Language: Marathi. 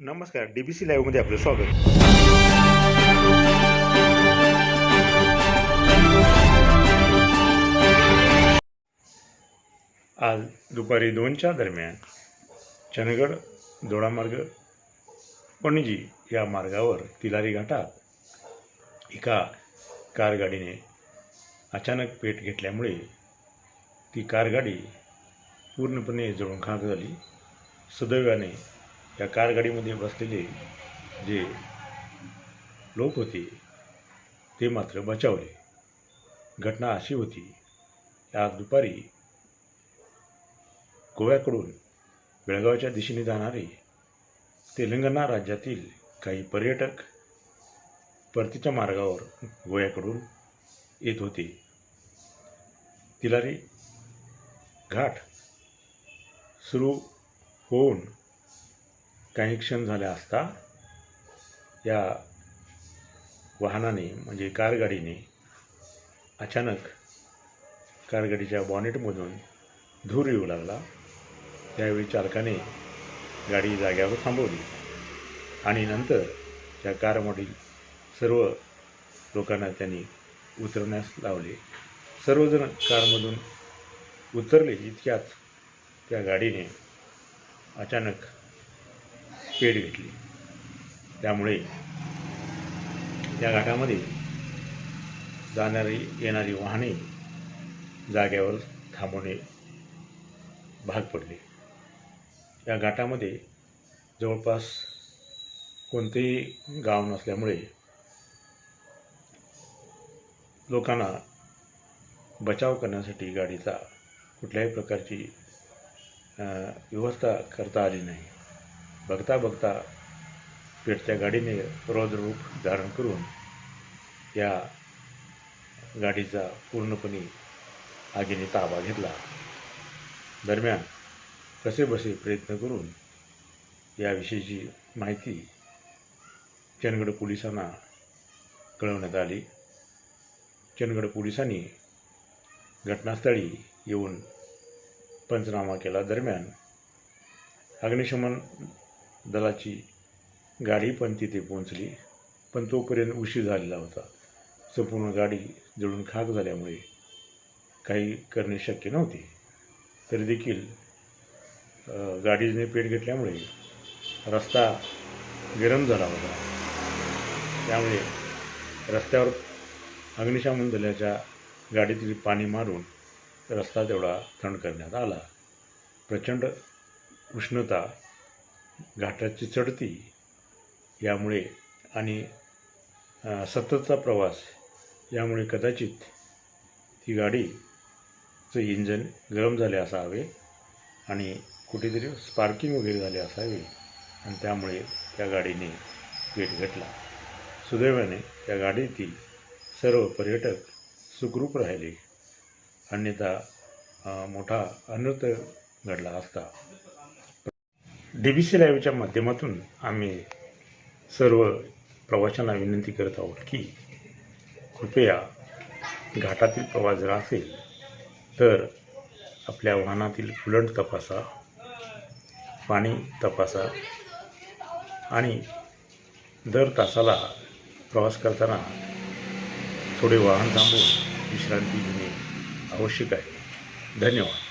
नमस्कार डी बी सी लाईव्हमध्ये आपलं स्वागत. आज दुपारी दोनच्या दरम्यान चंदगड दोडामार्ग पणजी या मार्गावर तिलारी घाटात एका कार गाडीने अचानक पेट घेतल्यामुळे ती कार गाडी पूर्णपणे जळून खाक झाली. सुदैवाने या कारगाडीमध्ये बसलेले जे लोक होते ते मात्र बचावले. घटना अशी होती आज दुपारी गोव्याकडून बेळगावच्या दिशेने जाणारे तेलंगणा राज्यातील काही पर्यटक परतीच्या मार्गावर गोव्याकडून येत होते. तिलारी घाट सुरू होऊन काही क्षण झाल्या असता या वाहनाने म्हणजे कारगाडीने अचानक कारगाडीच्या बॉनेटमधून धूर येऊ लागला. त्यावेळी चालकाने गाडी जाग्यावर थांबवली आणि नंतर त्या कारमधील सर्व लोकांना त्यांनी उतरण्यास लावले. सर्वजण कारमधून उतरले इतक्यात त्या गाडीने अचानक पेट घेतली. त्यामुळे या घाटामध्ये जाणारी येणारी वाहने जाग्यावर थांबवणे भाग पडले. या घाटामध्ये जवळपास कोणतेही गाव नसल्यामुळे लोकांना बचाव करण्यासाठी गाडीचा कुठल्याही प्रकारची व्यवस्था करता आली नाही. बघता बघता पेटत्या गाडीने रौद्ररूप धारण करून या गाडीचा पूर्णपणे आगीने ताबा घेतला. दरम्यान कसेबसे प्रयत्न करून याविषयीची माहिती चंदगड पोलिसांना कळवण्यात आली. चंदगड पोलिसांनी घटनास्थळी येऊन पंचनामा केला. दरम्यान अग्निशमन दलाची गाडी पण तिथे पोहोचली पण तोपर्यंत उशीर झालेला होता. संपूर्ण गाडी जळून खाक झाल्यामुळे काही करणे शक्य नव्हते. तरी देखील गाडीने पेट घेतल्यामुळे रस्ता गरम झाला होता. त्यामुळे रस्त्यावर अग्निशमन दलाच्या गाडीतील पाणी मारून रस्ता तेवढा थंड करण्यात आला. प्रचंड उष्णता घाटाची चढती यामुळे आणि सततचा प्रवास यामुळे कदाचित ती गाडीचं इंजन गरम झाले असावे आणि कुठेतरी स्पार्किंग वगैरे झाले असावे आणि त्यामुळे त्या गाडीने पेट घेतला. सुदैवाने त्या गाडीतील सर्व पर्यटक सुखरूप राहिले. अन्यथा मोठा अनर्थ घडला असता. डी बी सी लाईव्हच्या माध्यमातून आम्ही सर्व प्रवाशांना विनंती करत आहोत की कृपया घाटातील प्रवास जर असेल तर आपल्या वाहनातील कुलंट तपासा पाणी तपासा आणि दर तासाला प्रवास करताना थोडे वाहन थांबवून विश्रांती घेणे आवश्यक आहे. धन्यवाद.